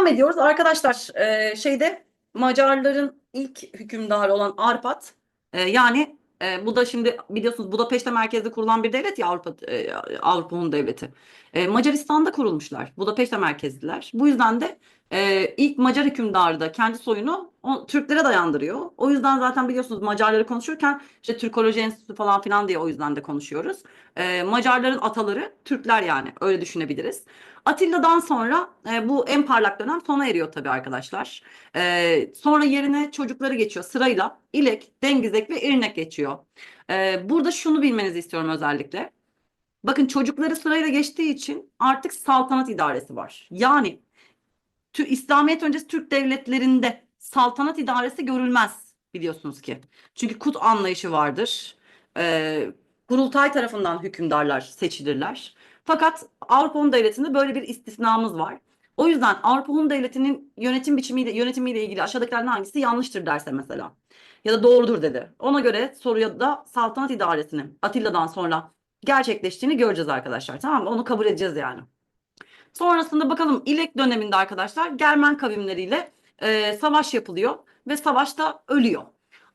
devam ediyoruz. Arkadaşlar e, şeyde Macarların ilk hükümdarı olan Arpat e, yani e, bu da şimdi biliyorsunuz Budapeşte merkezde kurulan bir devlet ya Avrupa e, Avrupa Hun Devleti. E, Macaristan'da kurulmuşlar. Budapeşte merkezliler. Bu yüzden de e, ilk Macar hükümdarı da kendi soyunu o, Türklere dayandırıyor. O yüzden zaten biliyorsunuz Macarları konuşurken işte Türkoloji Enstitüsü falan filan diye o yüzden de konuşuyoruz. E, Macarların ataları Türkler yani öyle düşünebiliriz. Atilla'dan sonra e, bu en parlak dönem sona eriyor tabii arkadaşlar. E, sonra yerine çocukları geçiyor sırayla. İlek, Dengizek ve İrnek geçiyor. E, burada şunu bilmenizi istiyorum özellikle. Bakın çocukları sırayla geçtiği için artık saltanat idaresi var. Yani İslamiyet öncesi Türk devletlerinde saltanat idaresi görülmez biliyorsunuz ki. Çünkü kut anlayışı vardır. E, kurultay tarafından hükümdarlar seçilirler. Fakat Avrupa Hun Devleti'nde böyle bir istisnamız var. O yüzden Avrupa Hun Devleti'nin yönetim biçimiyle yönetimiyle ilgili aşağıdakilerden hangisi yanlıştır derse mesela ya da doğrudur dedi. Ona göre soruya da saltanat idaresinin Atilla'dan sonra gerçekleştiğini göreceğiz arkadaşlar. Tamam mı? Onu kabul edeceğiz yani. Sonrasında bakalım İlek döneminde arkadaşlar Germen kavimleriyle e, savaş yapılıyor ve savaşta ölüyor.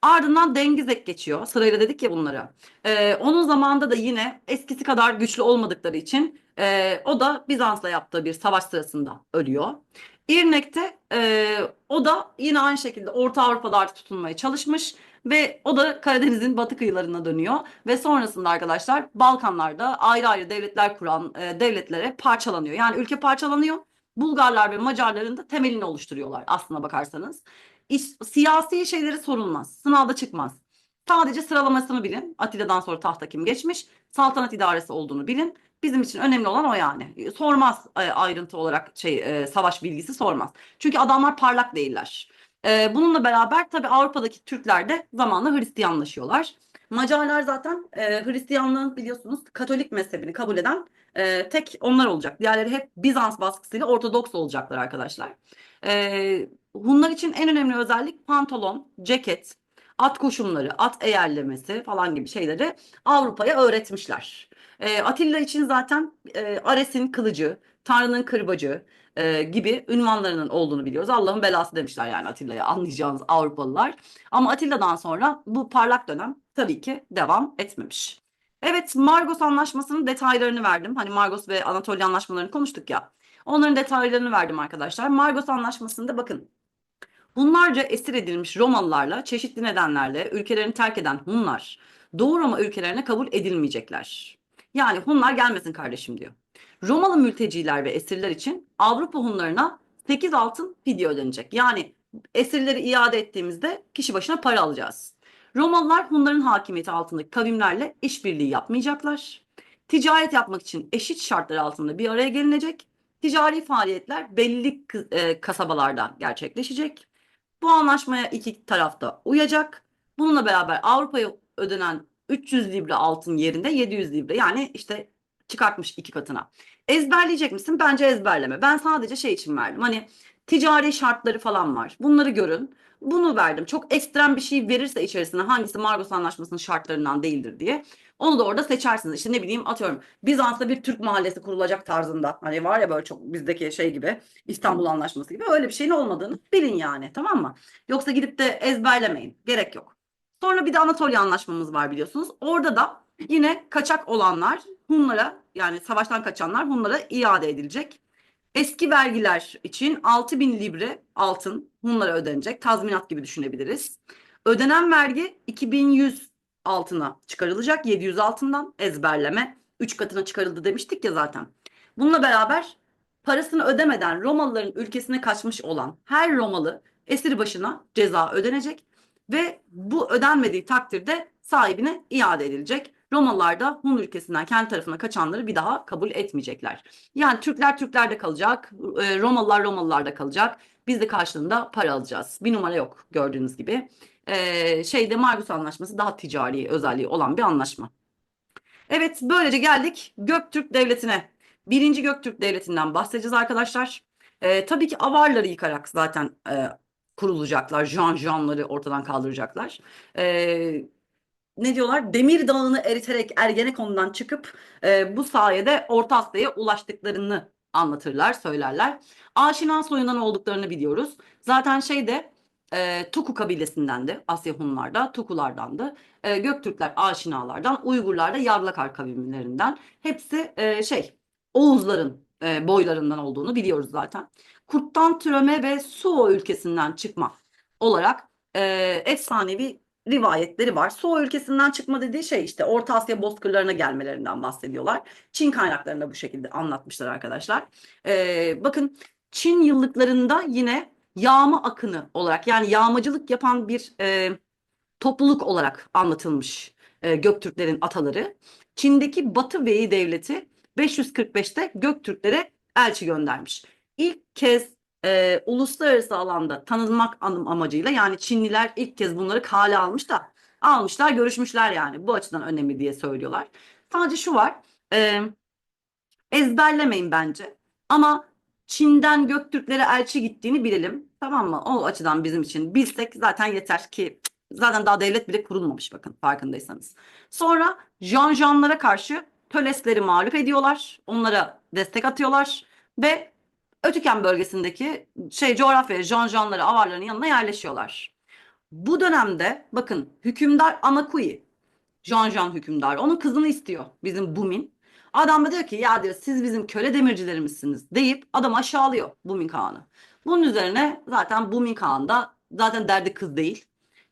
Ardından Dengizek geçiyor. Sırayla dedik ya bunları. Ee, onun zamanında da yine eskisi kadar güçlü olmadıkları için e, o da Bizans'la yaptığı bir savaş sırasında ölüyor. İrnek'te e, o da yine aynı şekilde Orta Avrupa'da artık tutunmaya çalışmış ve o da Karadeniz'in batı kıyılarına dönüyor ve sonrasında arkadaşlar Balkanlarda ayrı ayrı devletler kuran e, devletlere parçalanıyor. Yani ülke parçalanıyor. Bulgarlar ve Macarların da temelini oluşturuyorlar aslına bakarsanız. İş, siyasi şeyleri sorulmaz. Sınavda çıkmaz. Sadece sıralamasını bilin. Atilla'dan sonra tahta kim geçmiş? Saltanat idaresi olduğunu bilin. Bizim için önemli olan o yani. Sormaz e, ayrıntı olarak şey e, savaş bilgisi sormaz. Çünkü adamlar parlak değiller. E, bununla beraber tabii Avrupa'daki Türkler de zamanla Hristiyanlaşıyorlar. Macarlar zaten e, Hristiyanlığın biliyorsunuz Katolik mezhebini kabul eden e, tek onlar olacak. Diğerleri hep Bizans baskısıyla Ortodoks olacaklar arkadaşlar. E, Hunlar için en önemli özellik pantolon, ceket, at koşumları, at eğerlemesi falan gibi şeyleri Avrupa'ya öğretmişler. E, Atilla için zaten e, Ares'in kılıcı, Tanrı'nın kırbacı e, gibi ünvanlarının olduğunu biliyoruz. Allah'ın belası demişler yani Atilla'ya anlayacağınız Avrupalılar. Ama Atilla'dan sonra bu parlak dönem tabii ki devam etmemiş. Evet Margos Anlaşması'nın detaylarını verdim. Hani Margos ve Anatolia Anlaşmalarını konuştuk ya. Onların detaylarını verdim arkadaşlar. Margos Anlaşması'nda bakın Hunlarca esir edilmiş Romalılarla çeşitli nedenlerle ülkelerini terk eden Hunlar Doğu Roma ülkelerine kabul edilmeyecekler. Yani Hunlar gelmesin kardeşim diyor. Romalı mülteciler ve esirler için Avrupa Hunlarına 8 altın fidye ödenecek. Yani esirleri iade ettiğimizde kişi başına para alacağız. Romalılar Hunların hakimiyeti altındaki kavimlerle işbirliği yapmayacaklar. Ticaret yapmak için eşit şartlar altında bir araya gelinecek. Ticari faaliyetler belli e, kasabalarda gerçekleşecek. Bu anlaşmaya iki taraf da uyacak. Bununla beraber Avrupa'ya ödenen 300 libra altın yerinde 700 libra yani işte çıkartmış iki katına. Ezberleyecek misin? Bence ezberleme. Ben sadece şey için verdim. Hani ticari şartları falan var. Bunları görün. Bunu verdim. Çok ekstrem bir şey verirse içerisine hangisi Margos Anlaşması'nın şartlarından değildir diye. Onu da orada seçersiniz. İşte ne bileyim atıyorum Bizans'ta bir Türk mahallesi kurulacak tarzında. Hani var ya böyle çok bizdeki şey gibi İstanbul Anlaşması gibi öyle bir şeyin olmadığını bilin yani tamam mı? Yoksa gidip de ezberlemeyin. Gerek yok. Sonra bir de Anatolia Anlaşmamız var biliyorsunuz. Orada da yine kaçak olanlar Hunlara yani savaştan kaçanlar Hunlara iade edilecek. Eski vergiler için 6000 libre altın Hunlara ödenecek. Tazminat gibi düşünebiliriz. Ödenen vergi 2100 altına çıkarılacak. 700 altından ezberleme 3 katına çıkarıldı demiştik ya zaten. Bununla beraber parasını ödemeden Romalıların ülkesine kaçmış olan her Romalı esir başına ceza ödenecek ve bu ödenmediği takdirde sahibine iade edilecek. Romalılar da Hun ülkesinden kendi tarafına kaçanları bir daha kabul etmeyecekler. Yani Türkler Türklerde kalacak, e, Romalılar Romalılarda kalacak. Biz de karşılığında para alacağız. Bir numara yok gördüğünüz gibi. Ee, şeyde Margus Anlaşması daha ticari özelliği olan bir anlaşma. Evet böylece geldik Göktürk Devleti'ne. Birinci Göktürk Devleti'nden bahsedeceğiz arkadaşlar. Ee, tabii ki avarları yıkarak zaten e, kurulacaklar. Jan Janları ortadan kaldıracaklar. Ee, ne diyorlar? Demir Dağı'nı eriterek Ergenekon'dan çıkıp e, bu sayede Orta Asya'ya ulaştıklarını anlatırlar, söylerler. Aşina soyundan olduklarını biliyoruz. Zaten şeyde e, Tuku kabilesindendi. Asya Hunlarda, Tukulardandı. E, Göktürkler Aşinalardan, Uygurlar da Yavlakar kavimlerinden. Hepsi e, şey Oğuzların e, boylarından olduğunu biliyoruz zaten. Kurttan türeme ve Suo ülkesinden çıkma olarak e, efsanevi rivayetleri var. Suo ülkesinden çıkma dediği şey işte Orta Asya bozkırlarına gelmelerinden bahsediyorlar. Çin kaynaklarında bu şekilde anlatmışlar arkadaşlar. E, bakın Çin yıllıklarında yine yağma akını olarak yani yağmacılık yapan bir e, topluluk olarak anlatılmış e, Göktürklerin ataları. Çin'deki Batı Veyi Devleti 545'te Göktürklere elçi göndermiş. İlk kez e, uluslararası alanda tanınmak amacıyla yani Çinliler ilk kez bunları kale almış da almışlar görüşmüşler yani bu açıdan önemli diye söylüyorlar. Sadece şu var e, ezberlemeyin bence ama Çin'den Göktürklere elçi gittiğini bilelim tamam mı? O açıdan bizim için bilsek zaten yeter ki zaten daha devlet bile kurulmamış bakın farkındaysanız. Sonra Janjanlara karşı Tölesleri mağlup ediyorlar. Onlara destek atıyorlar ve Ötüken bölgesindeki şey coğrafyaya Janjanları, Avarların yanına yerleşiyorlar. Bu dönemde bakın hükümdar Anakui, Janjan hükümdar onun kızını istiyor bizim Bumin. Adam da diyor ki ya diyor siz bizim köle demircilerimizsiniz deyip adam aşağılıyor Bumin Kağan'ı. Bunun üzerine zaten Bumin Kağan da zaten derdi kız değil.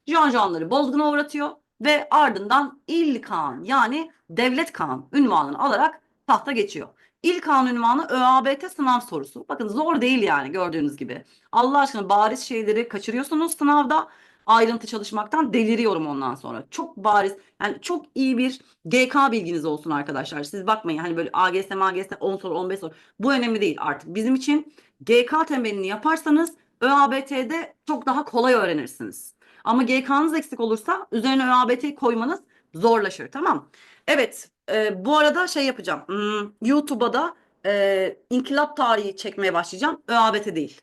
Janjanları bozguna uğratıyor ve ardından İl Kağan yani Devlet Kağan ünvanını alarak tahta geçiyor. İl Kağan ünvanı ÖABT sınav sorusu. Bakın zor değil yani gördüğünüz gibi. Allah aşkına bariz şeyleri kaçırıyorsunuz sınavda. Ayrıntı çalışmaktan deliriyorum ondan sonra. Çok bariz yani çok iyi bir GK bilginiz olsun arkadaşlar. Siz bakmayın hani böyle AGS, MAGS 10 soru 15 soru. Bu önemli değil artık. Bizim için GK temelini yaparsanız ÖABT'de çok daha kolay öğrenirsiniz. Ama GK'nız eksik olursa üzerine ÖABT'yi koymanız zorlaşır tamam. Evet e, bu arada şey yapacağım. Hmm, YouTube'a da e, inkılap tarihi çekmeye başlayacağım. ÖABT değil.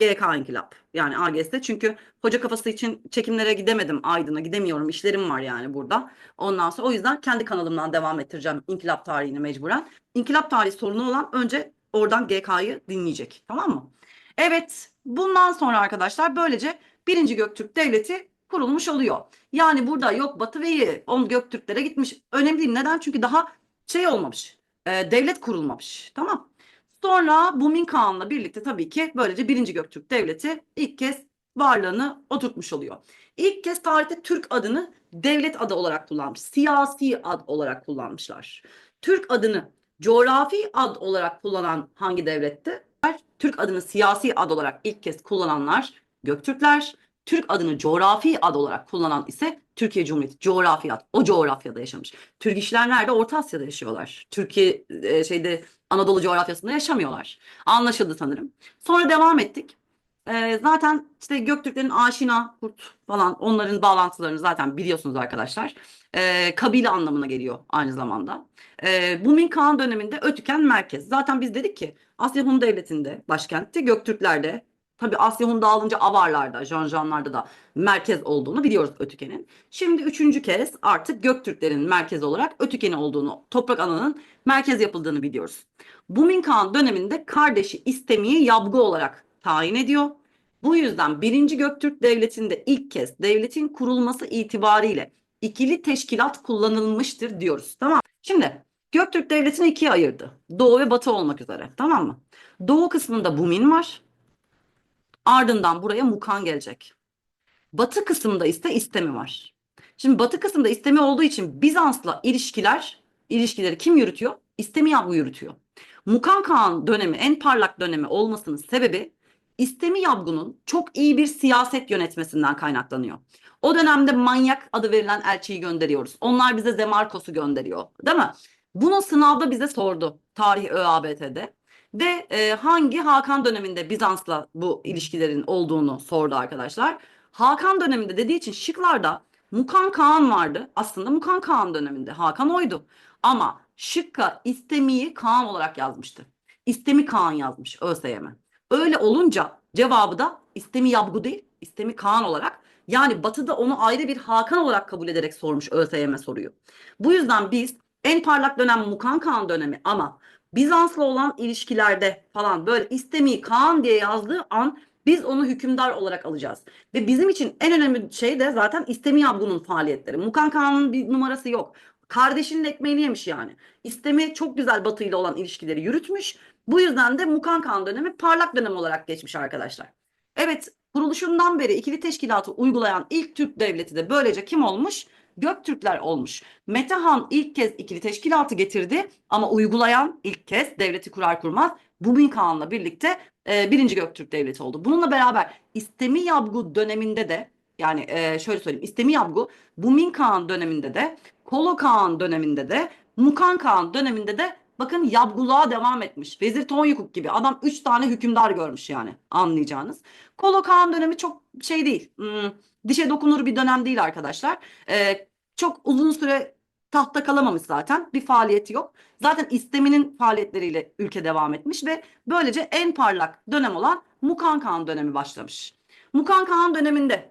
GK inkılap. Yani AGS'de. Çünkü hoca kafası için çekimlere gidemedim Aydın'a. Gidemiyorum. İşlerim var yani burada. Ondan sonra o yüzden kendi kanalımdan devam ettireceğim inkılap tarihini mecburen. İnkılap tarihi sorunu olan önce oradan GK'yı dinleyecek. Tamam mı? Evet. Bundan sonra arkadaşlar böylece birinci Göktürk Devleti kurulmuş oluyor. Yani burada yok Batı Veyi on Göktürklere gitmiş. Önemli değil. Neden? Çünkü daha şey olmamış. E, devlet kurulmamış. Tamam. Sonra Bumin Kağan'la birlikte tabii ki böylece birinci Göktürk Devleti ilk kez varlığını oturtmuş oluyor. İlk kez tarihte Türk adını devlet adı olarak kullanmış. Siyasi ad olarak kullanmışlar. Türk adını coğrafi ad olarak kullanan hangi devletti? Türk adını siyasi ad olarak ilk kez kullananlar Göktürkler. Türk adını coğrafi ad olarak kullanan ise Türkiye Cumhuriyeti coğrafi ad. O coğrafyada yaşamış. Türk işler nerede? Orta Asya'da yaşıyorlar. Türkiye e, şeyde Anadolu coğrafyasında yaşamıyorlar. Anlaşıldı sanırım. Sonra devam ettik. E, zaten işte Göktürklerin aşina, kurt falan onların bağlantılarını zaten biliyorsunuz arkadaşlar. E, kabile anlamına geliyor aynı zamanda. E, Bumin Kağan döneminde Ötüken merkez. Zaten biz dedik ki Asya Hun Devleti'nde başkentti. Göktürklerde Tabii Asya Hun dağılınca Avarlarda, Janjanlarda da merkez olduğunu biliyoruz Ötüken'in. Şimdi üçüncü kez artık Göktürklerin merkez olarak Ötüken'i olduğunu, toprak alanının merkez yapıldığını biliyoruz. Bumin Kağan döneminde kardeşi İstemi'yi Yabgu olarak tayin ediyor. Bu yüzden 1. Göktürk Devleti'nde ilk kez devletin kurulması itibariyle ikili teşkilat kullanılmıştır diyoruz. Tamam. Şimdi Göktürk Devleti'ni ikiye ayırdı. Doğu ve Batı olmak üzere. Tamam mı? Doğu kısmında Bumin var. Ardından buraya Mukan gelecek. Batı kısımda ise istemi var. Şimdi batı kısımda istemi olduğu için Bizans'la ilişkiler, ilişkileri kim yürütüyor? İstemi Yavgu yürütüyor. Mukan Kağan dönemi en parlak dönemi olmasının sebebi İstemi Yavgu'nun çok iyi bir siyaset yönetmesinden kaynaklanıyor. O dönemde manyak adı verilen elçiyi gönderiyoruz. Onlar bize Zemarkos'u gönderiyor. Değil mi? Bunu sınavda bize sordu. Tarih ÖABT'de. Ve e, hangi Hakan döneminde Bizans'la bu ilişkilerin olduğunu sordu arkadaşlar. Hakan döneminde dediği için şıklarda Mukan Kağan vardı. Aslında Mukan Kağan döneminde Hakan oydu. Ama şıkka İstemi'yi Kaan olarak yazmıştı. İstemi Kaan yazmış ÖSYM. Öyle olunca cevabı da İstemi Yabgu değil, İstemi Kaan olarak yani Batı'da onu ayrı bir Hakan olarak kabul ederek sormuş ÖSYM soruyu. Bu yüzden biz en parlak dönem Mukan Kağan dönemi ama Bizans'la olan ilişkilerde falan böyle istemi Kaan diye yazdığı an biz onu hükümdar olarak alacağız. Ve bizim için en önemli şey de zaten istemi Yabgu'nun faaliyetleri. Mukan Kağan'ın bir numarası yok. Kardeşinin ekmeğini yemiş yani. İstemi çok güzel Batı ile olan ilişkileri yürütmüş. Bu yüzden de Mukan Kağan dönemi parlak dönem olarak geçmiş arkadaşlar. Evet kuruluşundan beri ikili teşkilatı uygulayan ilk Türk devleti de böylece kim olmuş? Göktürkler olmuş. Metehan ilk kez ikili teşkilatı getirdi ama uygulayan ilk kez devleti kurar kurmaz Bubin Kağan'la birlikte e, birinci Göktürk devleti oldu. Bununla beraber İstemi Yabgu döneminde de yani e, şöyle söyleyeyim İstemi Yabgu Bubin Kağan döneminde de Kolo Kağan döneminde de Mukan Kağan döneminde de bakın Yabguluğa devam etmiş. Vezir Tonyukuk gibi adam 3 tane hükümdar görmüş yani anlayacağınız. Kolo Kağan dönemi çok şey değil. Hmm, dişe dokunur bir dönem değil arkadaşlar. Ee, çok uzun süre tahtta kalamamış zaten. Bir faaliyeti yok. Zaten isteminin faaliyetleriyle ülke devam etmiş ve böylece en parlak dönem olan Mukan Kağan dönemi başlamış. Mukan Kağan döneminde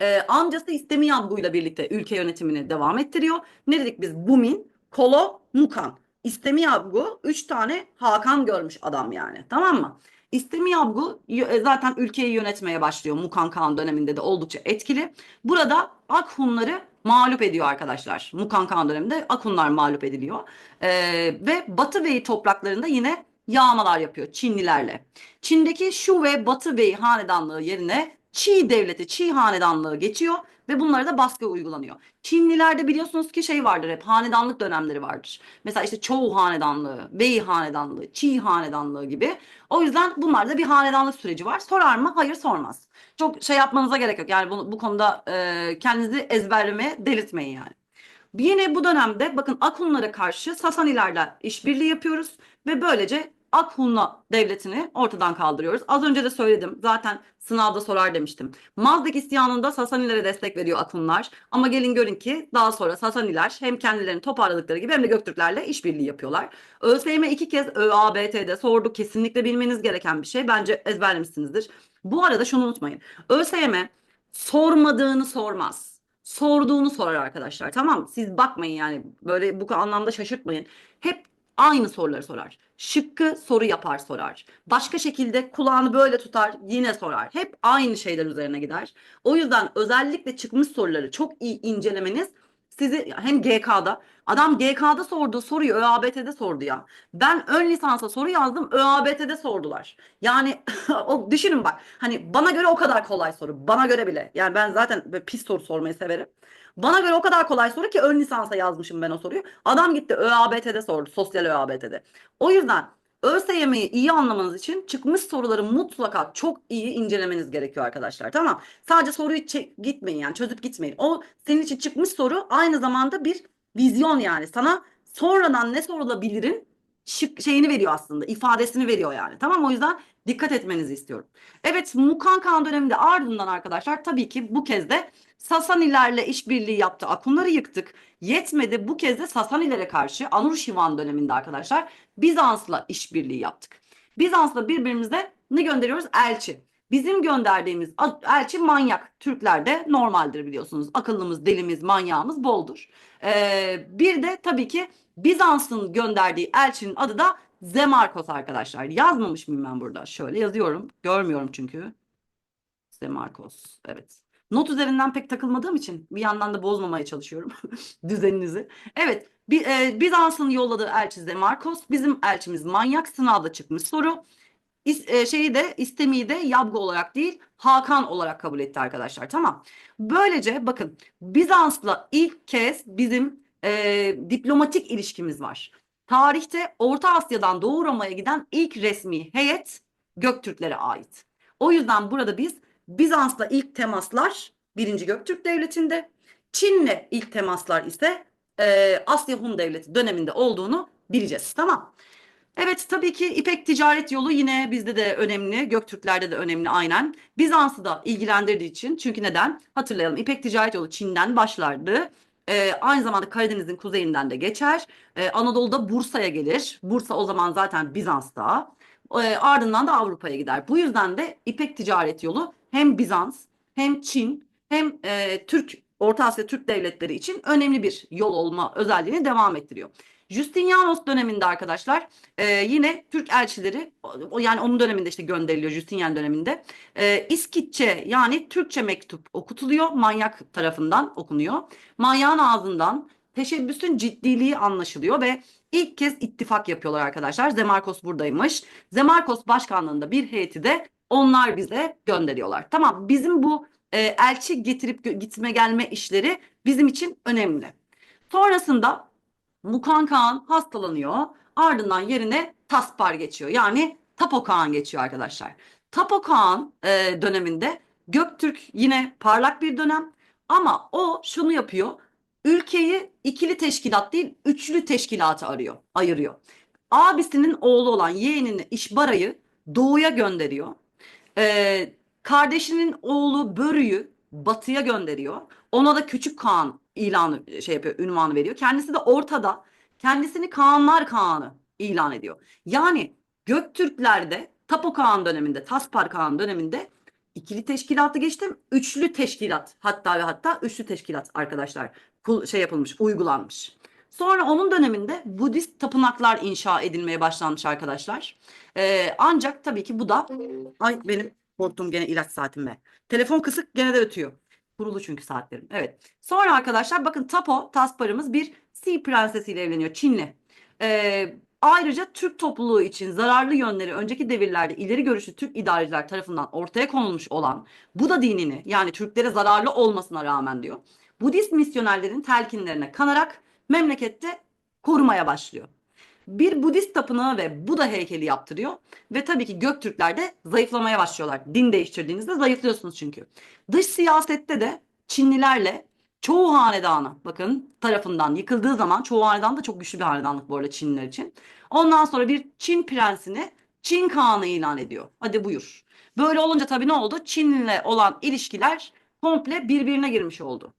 e, amcası İstemi Yabgu'yla birlikte ülke yönetimini devam ettiriyor. Ne dedik biz? Bumin, Kolo, Mukan. İstemi Yabgu 3 tane Hakan görmüş adam yani. Tamam mı? İstemi Yabgu y- zaten ülkeyi yönetmeye başlıyor. Mukan Kağan döneminde de oldukça etkili. Burada Akhunları mağlup ediyor arkadaşlar. Mukan Kağan döneminde Akhunlar mağlup ediliyor. Ee, ve Batı Bey topraklarında yine yağmalar yapıyor Çinlilerle. Çin'deki Şu ve Batı Bey hanedanlığı yerine Çi devleti, Çi hanedanlığı geçiyor ve bunlara da baskı uygulanıyor. Çinlilerde biliyorsunuz ki şey vardır hep hanedanlık dönemleri vardır. Mesela işte Çoğu hanedanlığı, Bey hanedanlığı, Çi hanedanlığı gibi. O yüzden bunlarda bir hanedanlık süreci var. Sorar mı? Hayır sormaz. Çok şey yapmanıza gerek yok. Yani bunu, bu konuda e, kendinizi ezberlemeye delirtmeyin yani. Yine bu dönemde bakın Akhunlara karşı Sasanilerle işbirliği yapıyoruz ve böylece Akhunla devletini ortadan kaldırıyoruz. Az önce de söyledim. Zaten sınavda sorar demiştim. Mazdak isyanında Sasanilere destek veriyor Akhunlar. Ama gelin görün ki daha sonra Sasaniler hem kendilerini toparladıkları gibi hem de Göktürklerle işbirliği yapıyorlar. ÖSYM iki kez ÖABT'de sordu. Kesinlikle bilmeniz gereken bir şey. Bence ezberlemişsinizdir. Bu arada şunu unutmayın. ÖSYM sormadığını sormaz sorduğunu sorar arkadaşlar. Tamam? Siz bakmayın yani böyle bu anlamda şaşırtmayın. Hep aynı soruları sorar. Şıkkı soru yapar sorar. Başka şekilde kulağını böyle tutar yine sorar. Hep aynı şeyler üzerine gider. O yüzden özellikle çıkmış soruları çok iyi incelemeniz sizi hem GK'da adam GK'da sorduğu soruyu ÖABT'de sordu ya. Ben ön lisansa soru yazdım ÖABT'de sordular. Yani o düşünün bak hani bana göre o kadar kolay soru. Bana göre bile. Yani ben zaten pis soru sormayı severim. Bana göre o kadar kolay soru ki ön lisansa yazmışım ben o soruyu. Adam gitti ÖABT'de sordu. Sosyal ÖABT'de. O yüzden ÖSYM'yi iyi anlamanız için çıkmış soruları mutlaka çok iyi incelemeniz gerekiyor arkadaşlar. Tamam. Sadece soruyu gitmeyin yani çözüp gitmeyin. O senin için çıkmış soru aynı zamanda bir vizyon yani. Sana sonradan ne sorulabilirin şık şeyini veriyor aslında. ifadesini veriyor yani. Tamam o yüzden dikkat etmenizi istiyorum. Evet Mukan Kağan döneminde ardından arkadaşlar tabii ki bu kez de Sasanilerle işbirliği yaptı. Akunları yıktık. Yetmedi bu kez de Sasanilere karşı Anurşivan döneminde arkadaşlar Bizans'la işbirliği yaptık. Bizans'la birbirimize ne gönderiyoruz? Elçi. Bizim gönderdiğimiz elçi manyak. Türklerde normaldir biliyorsunuz. Akıllımız, delimiz, manyağımız boldur. Ee, bir de tabii ki Bizans'ın gönderdiği elçinin adı da Zemarkos arkadaşlar. Yazmamış mıyım ben burada? Şöyle yazıyorum. Görmüyorum çünkü. Zemarkos. Evet. Not üzerinden pek takılmadığım için bir yandan da bozmamaya çalışıyorum düzeninizi. Evet, bir, e, Bizans'ın yolladığı elçi Zemarkos, bizim elçimiz manyak, sınavda çıkmış soru. İs, e, şeyi de istemiyi de Yabgu olarak değil Hakan olarak kabul etti arkadaşlar tamam. Böylece bakın Bizans'la ilk kez bizim e, diplomatik ilişkimiz var. Tarihte Orta Asya'dan Doğu Roma'ya giden ilk resmi heyet Göktürklere ait. O yüzden burada biz Bizans'la ilk temaslar 1. Göktürk Devleti'nde, Çin'le ilk temaslar ise e, Asya Hun Devleti döneminde olduğunu bileceğiz. Tamam. Evet tabii ki İpek ticaret yolu yine bizde de önemli. Göktürklerde de önemli aynen. Bizans'ı da ilgilendirdiği için çünkü neden? Hatırlayalım İpek ticaret yolu Çin'den başlardı. Ee, aynı zamanda Karadeniz'in kuzeyinden de geçer. Ee, Anadolu'da Bursa'ya gelir. Bursa o zaman zaten Bizans'ta. Ee, ardından da Avrupa'ya gider. Bu yüzden de İpek ticaret yolu hem Bizans hem Çin hem e, Türk Orta Asya Türk devletleri için önemli bir yol olma özelliğini devam ettiriyor. Justinianos döneminde arkadaşlar e, yine Türk elçileri yani onun döneminde işte gönderiliyor Justinian döneminde. E, İskitçe yani Türkçe mektup okutuluyor. Manyak tarafından okunuyor. Manyağın ağzından teşebbüsün ciddiliği anlaşılıyor ve ilk kez ittifak yapıyorlar arkadaşlar. Zemarkos buradaymış. Zemarkos başkanlığında bir heyeti de onlar bize gönderiyorlar. Tamam bizim bu e, elçi getirip gitme gelme işleri bizim için önemli. Sonrasında Mukan Kağan hastalanıyor. Ardından yerine Taspar geçiyor. Yani Tapo Kağan geçiyor arkadaşlar. Tapo Kağan e, döneminde Göktürk yine parlak bir dönem ama o şunu yapıyor. Ülkeyi ikili teşkilat değil üçlü teşkilata arıyor, ayırıyor. Abisinin oğlu olan yeğenini İşbara'yı doğuya gönderiyor. Ee, kardeşinin oğlu Börü'yü batıya gönderiyor. Ona da Küçük Kağan ilanı şey yapıyor, ünvanı veriyor. Kendisi de ortada. Kendisini Kağanlar Kağanı ilan ediyor. Yani Göktürklerde Tapo Kağan döneminde, Taspar Kağan döneminde ikili teşkilatı geçtim. Üçlü teşkilat hatta ve hatta üçlü teşkilat arkadaşlar şey yapılmış, uygulanmış. Sonra onun döneminde Budist tapınaklar inşa edilmeye başlanmış arkadaşlar. Ee, ancak tabii ki bu da ay benim korktuğum gene ilaç saatim be. Telefon kısık gene de ötüyor. Kurulu çünkü saatlerim. Evet. Sonra arkadaşlar bakın Tapo, Taspar'ımız bir Sea prensesiyle evleniyor. Çinli. Ee, ayrıca Türk topluluğu için zararlı yönleri önceki devirlerde ileri görüşlü Türk idareciler tarafından ortaya konulmuş olan Buda dinini yani Türklere zararlı olmasına rağmen diyor. Budist misyonerlerin telkinlerine kanarak memlekette korumaya başlıyor. Bir Budist tapınağı ve Buda heykeli yaptırıyor ve tabii ki Göktürkler de zayıflamaya başlıyorlar. Din değiştirdiğinizde zayıflıyorsunuz çünkü. Dış siyasette de Çinlilerle çoğu hanedanı bakın tarafından yıkıldığı zaman çoğu hanedan da çok güçlü bir hanedanlık bu arada Çinliler için. Ondan sonra bir Çin prensini Çin Kağan'ı ilan ediyor. Hadi buyur. Böyle olunca tabii ne oldu? Çin'le olan ilişkiler komple birbirine girmiş oldu.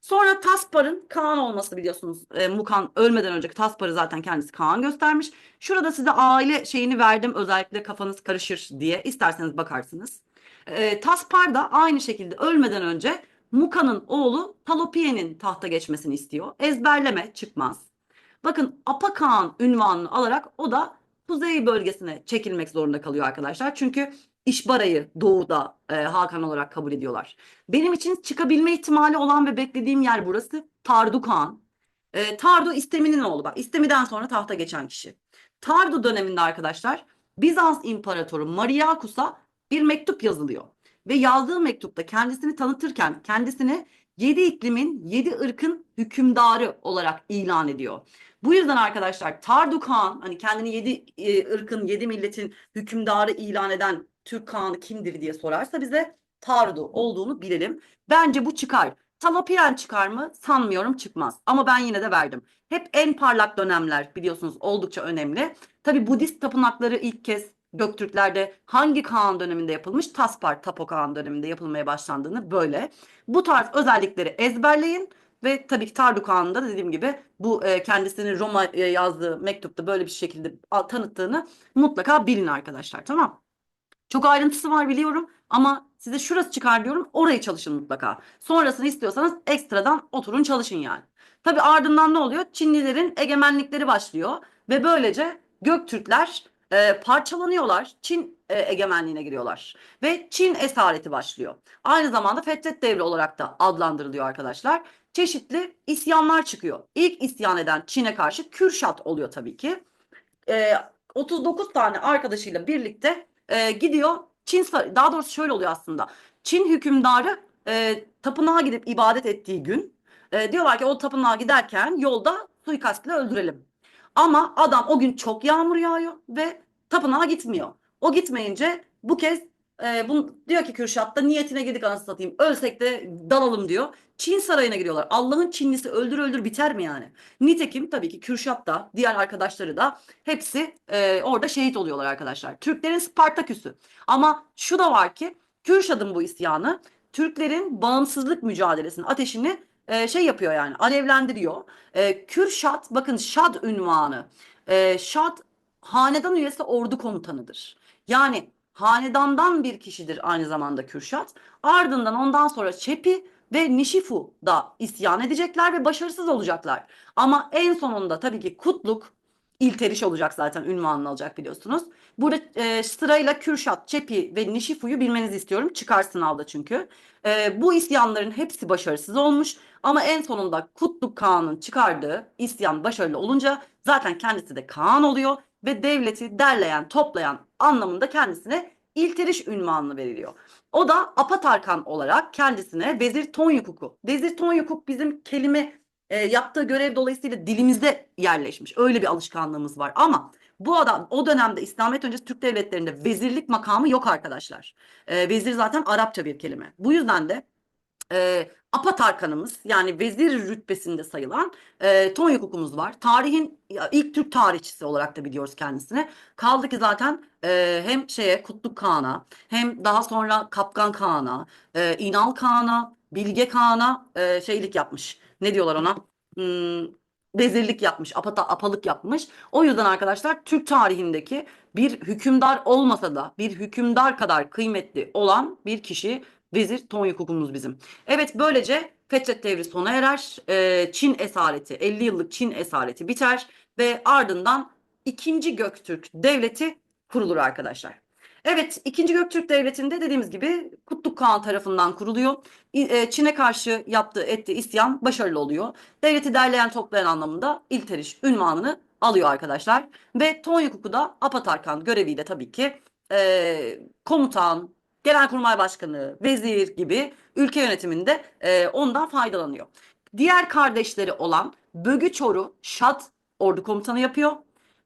Sonra Taspar'ın Kaan olması biliyorsunuz. E, Mukan ölmeden önceki Taspar'ı zaten kendisi Kaan göstermiş. Şurada size aile şeyini verdim özellikle kafanız karışır diye. İsterseniz bakarsınız. E, Taspar da aynı şekilde ölmeden önce Muka'nın oğlu Talopiye'nin tahta geçmesini istiyor. Ezberleme çıkmaz. Bakın Apa Kağan ünvanını alarak o da kuzey bölgesine çekilmek zorunda kalıyor arkadaşlar. Çünkü İşbara'yı doğuda e, Hakan olarak kabul ediyorlar. Benim için çıkabilme ihtimali olan ve beklediğim yer burası. Tardu Kağan. E, Tardu İstemi'nin oğlu bak. İstemi'den sonra tahta geçen kişi. Tardu döneminde arkadaşlar Bizans İmparatoru Mariakus'a bir mektup yazılıyor. Ve yazdığı mektupta kendisini tanıtırken kendisini yedi iklimin, yedi ırkın hükümdarı olarak ilan ediyor. Bu yüzden arkadaşlar Tardu Kağan hani kendini yedi e, ırkın, yedi milletin hükümdarı ilan eden Türk Kağan'ı kimdir diye sorarsa bize Tardu olduğunu bilelim. Bence bu çıkar. Talapiren çıkar mı? Sanmıyorum çıkmaz. Ama ben yine de verdim. Hep en parlak dönemler biliyorsunuz oldukça önemli. Tabi Budist tapınakları ilk kez Göktürklerde hangi Kağan döneminde yapılmış? Taspar Tapo Kağan döneminde yapılmaya başlandığını böyle. Bu tarz özellikleri ezberleyin. Ve tabii ki Tardu Kağan'da da dediğim gibi bu e, kendisini Roma e, yazdığı mektupta böyle bir şekilde tanıttığını mutlaka bilin arkadaşlar tamam. Çok ayrıntısı var biliyorum ama size şurası çıkar diyorum orayı çalışın mutlaka. Sonrasını istiyorsanız ekstradan oturun çalışın yani. Tabii ardından ne oluyor? Çinlilerin egemenlikleri başlıyor ve böylece Göktürkler e, parçalanıyorlar. Çin e, egemenliğine giriyorlar ve Çin esareti başlıyor. Aynı zamanda Fetret Devri olarak da adlandırılıyor arkadaşlar. Çeşitli isyanlar çıkıyor. İlk isyan eden Çin'e karşı Kürşat oluyor tabii ki. E, 39 tane arkadaşıyla birlikte e, gidiyor Çin daha doğrusu şöyle oluyor aslında. Çin hükümdarı e, tapınağa gidip ibadet ettiği gün e, diyorlar ki o tapınağa giderken yolda suikastla öldürelim. Ama adam o gün çok yağmur yağıyor ve tapınağa gitmiyor. O gitmeyince bu kez e, bunu, diyor ki Kürşat da niyetine girdik anasını satayım. Ölsek de dalalım diyor. Çin sarayına giriyorlar. Allah'ın Çinlisi öldür öldür biter mi yani? Nitekim tabii ki Kürşat da diğer arkadaşları da hepsi e, orada şehit oluyorlar arkadaşlar. Türklerin Spartaküsü. Ama şu da var ki Kürşat'ın bu isyanı Türklerin bağımsızlık mücadelesinin ateşini e, şey yapıyor yani alevlendiriyor. E, Kürşat bakın Şad ünvanı. E, Şad hanedan üyesi ordu komutanıdır. Yani hanedandan bir kişidir aynı zamanda Kürşat. Ardından ondan sonra Çepi ve Nishifu da isyan edecekler ve başarısız olacaklar. Ama en sonunda tabii ki Kutluk İlteriş olacak zaten ünvanını alacak biliyorsunuz. Burada e, sırayla Kürşat, Çepi ve Nishifu'yu bilmenizi istiyorum. Çıkar sınavda çünkü. E, bu isyanların hepsi başarısız olmuş. Ama en sonunda Kutluk Kağan'ın çıkardığı isyan başarılı olunca zaten kendisi de Kağan oluyor ve devleti derleyen, toplayan anlamında kendisine İlteriş ünvanını veriliyor. O da Apatarkan olarak kendisine Vezir Tonyukuk'u. Vezir Tonyukuk bizim kelime e, yaptığı görev dolayısıyla dilimizde yerleşmiş. Öyle bir alışkanlığımız var. Ama bu adam o dönemde İslamiyet öncesi Türk devletlerinde vezirlik makamı yok arkadaşlar. E, vezir zaten Arapça bir kelime. Bu yüzden de e, Apatarkanımız yani vezir rütbesinde sayılan e, Tonyukuk'umuz var. Tarihin ilk Türk tarihçisi olarak da biliyoruz kendisini. Kaldı ki zaten e, hem şeye Kutluk Kağan'a hem daha sonra Kapkan Kağan'a, e, İnal Kağan'a, Bilge Kağan'a e, şeylik yapmış. Ne diyorlar ona? Hmm, vezirlik yapmış, apata, apalık yapmış. O yüzden arkadaşlar Türk tarihindeki bir hükümdar olmasa da bir hükümdar kadar kıymetli olan bir kişi Vezir Tonyukuk'umuz bizim. Evet böylece Fetret Devri sona erer. Ee, Çin esareti, 50 yıllık Çin esareti biter ve ardından 2. Göktürk Devleti kurulur arkadaşlar. Evet, 2. Göktürk Devleti'nde dediğimiz gibi Kutluk Kağan tarafından kuruluyor. E, Çin'e karşı yaptığı ettiği isyan başarılı oluyor. Devleti derleyen toplayan anlamında İlteriş ünvanını alıyor arkadaşlar. Ve Tonyukuk'u da Apatarkan göreviyle tabii ki e, komutan, genelkurmay başkanı, vezir gibi ülke yönetiminde e, ondan faydalanıyor. Diğer kardeşleri olan Bögüçor'u Şat ordu komutanı yapıyor.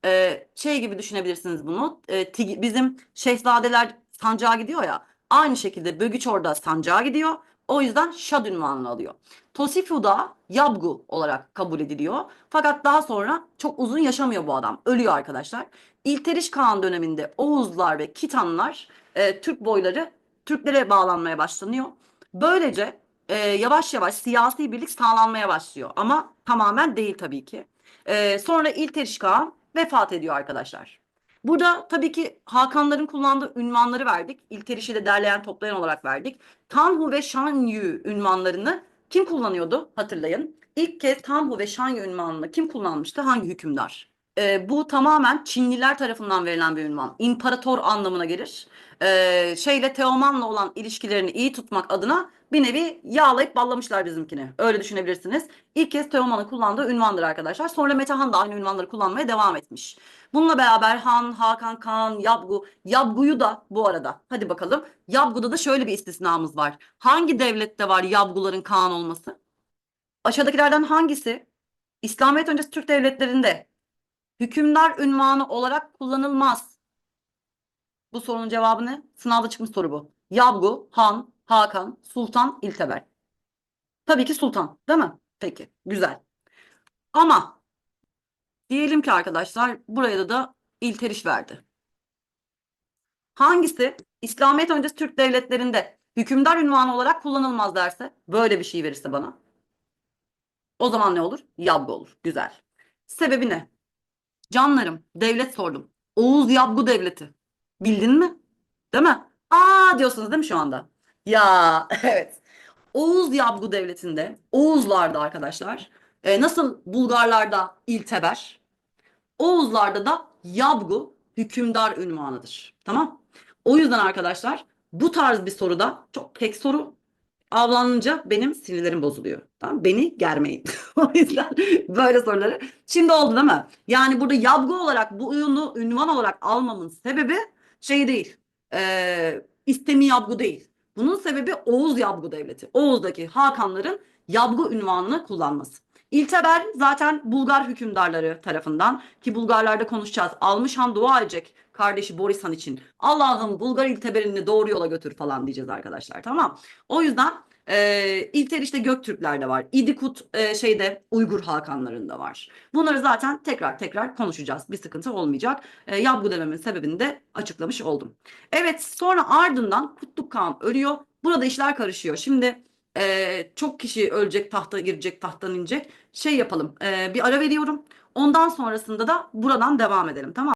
E, şey gibi düşünebilirsiniz bunu. E, Tigi- bizim şehzadeler sancağa gidiyor ya. Aynı şekilde Bögüçor da sancağa gidiyor. O yüzden Şad ünvanını alıyor. Tosifu da Yabgu olarak kabul ediliyor. Fakat daha sonra çok uzun yaşamıyor bu adam. Ölüyor arkadaşlar. İlteriş Kağan döneminde Oğuzlar ve Kitanlar e, Türk boyları Türklere bağlanmaya başlanıyor. Böylece e, yavaş yavaş siyasi birlik sağlanmaya başlıyor. Ama tamamen değil tabii ki. E, sonra İlteriş Kağan vefat ediyor arkadaşlar. Burada tabii ki Hakanların kullandığı ünvanları verdik. İlteriş'i de derleyen toplayan olarak verdik. Tanhu ve Shanyu ünvanlarını kim kullanıyordu? Hatırlayın. İlk kez Tanhu ve Shanyu ünvanını kim kullanmıştı? Hangi hükümdar? Ee, bu tamamen Çinliler tarafından verilen bir ünvan. İmparator anlamına gelir. Ee, şeyle Teoman'la olan ilişkilerini iyi tutmak adına bir nevi yağlayıp ballamışlar bizimkini. Öyle düşünebilirsiniz. İlk kez Teoman'ın kullandığı ünvandır arkadaşlar. Sonra Metehan da aynı ünvanları kullanmaya devam etmiş. Bununla beraber Han, Hakan, Kaan, Yabgu. Yabgu'yu da bu arada hadi bakalım. Yabgu'da da şöyle bir istisnamız var. Hangi devlette var Yabguların Kaan olması? Aşağıdakilerden hangisi İslamiyet öncesi Türk devletlerinde hükümdar ünvanı olarak kullanılmaz? Bu sorunun cevabı ne? Sınavda çıkmış soru bu. Yabgu, Han, Hakan, Sultan, İlteber. Tabii ki Sultan, değil mi? Peki, güzel. Ama diyelim ki arkadaşlar buraya da İlteriş verdi. Hangisi İslamiyet öncesi Türk devletlerinde hükümdar ünvanı olarak kullanılmaz derse, böyle bir şey verirse bana. O zaman ne olur? Yabgu olur. Güzel. Sebebi ne? Canlarım, devlet sordum. Oğuz Yabgu Devleti. Bildin mi? Değil mi? Aa diyorsunuz değil mi şu anda? Ya evet. Oğuz Yabgu Devleti'nde, Oğuzlar'da arkadaşlar, e, nasıl Bulgarlar'da İlteber, Oğuzlar'da da Yabgu hükümdar ünvanıdır. Tamam? O yüzden arkadaşlar bu tarz bir soruda çok tek soru avlanınca benim sinirlerim bozuluyor. Tamam? Beni germeyin. o yüzden böyle soruları. Şimdi oldu değil mi? Yani burada Yabgu olarak bu ünlü ünvan olarak almamın sebebi şey değil. E, İstemi Yabgu değil. Bunun sebebi Oğuz Yabgu Devleti. Oğuz'daki Hakanların Yabgu ünvanını kullanması. İlteber zaten Bulgar hükümdarları tarafından ki Bulgarlarda konuşacağız. Almış Han dua edecek kardeşi Boris Han için. Allah'ım Bulgar İlteber'ini doğru yola götür falan diyeceğiz arkadaşlar. Tamam. O yüzden e, İlteriş'te Göktürkler'de var. İdikut e, şeyde Uygur Hakanlarında var. Bunları zaten tekrar tekrar konuşacağız. Bir sıkıntı olmayacak. E, Yabgu dememin sebebini de açıklamış oldum. Evet sonra ardından Kutluk Kağan ölüyor. Burada işler karışıyor. Şimdi e, çok kişi ölecek tahta girecek tahttan inecek. Şey yapalım e, bir ara veriyorum. Ondan sonrasında da buradan devam edelim tamam